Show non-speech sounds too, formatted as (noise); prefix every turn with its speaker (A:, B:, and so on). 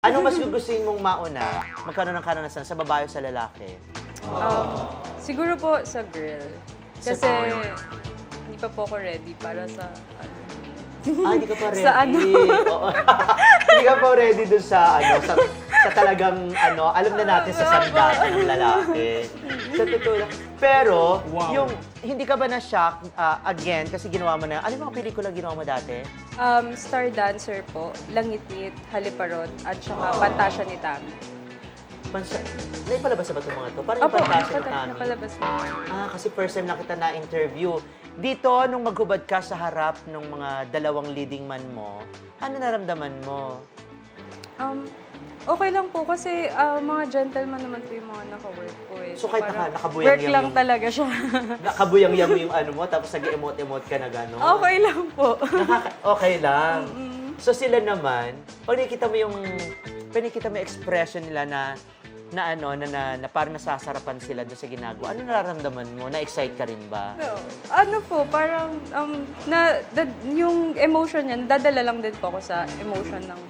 A: Ano mas gugustuhin mong mauna? Magkaroon ng karanasan sa babae o sa lalaki?
B: Um, siguro po sa girl.
A: Sa
B: Kasi hindi pa po ako ready para sa ano.
A: Ah, hindi ka pa ready. (laughs)
B: Sa ano?
A: Oo. (laughs) hindi ka pa ready dun sa, ano, sa, sa talagang, ano, alam na natin sa sandalan ng lalaki. (laughs) Sa totoo lang. Pero, yung, hindi ka ba na-shock, ah, again, kasi ginawa mo na, ano yung mga pelikula ginawa mo dati?
B: Um, Star Dancer po, Langitit, Haliparot, at saka Pantasya ni Tami.
A: Pansa, naipalabas na ba itong mga to? Parang yung
B: Opo,
A: pantasya
B: napala-
A: ng Tami.
B: napalabas na.
A: Ah, kasi first time na kita na-interview. Dito, nung maghubad ka sa harap ng mga dalawang leading man mo, ano naramdaman mo?
B: Um, okay lang po kasi ah, mga gentleman naman po yung mga naka-work po eh.
A: So, kahit
B: parang
A: naka- nakabuyang
B: Work
A: yung-
B: lang talaga siya.
A: Nakabuyang-yang mo yung ano mo, tapos nag-emote-emote ka na gano'n.
B: okay lang po.
A: Nakaka- okay lang. So sila naman, pag nakikita mo yung, pag nakikita mo yung expression nila na, na ano, na, na, na parang nasasarapan sila doon sa ginagawa, ano nararamdaman mo? Na-excite ka rin ba?
B: No. Ano po, parang um, na, da- yung emotion niya, dadala lang din po ako sa emotion ng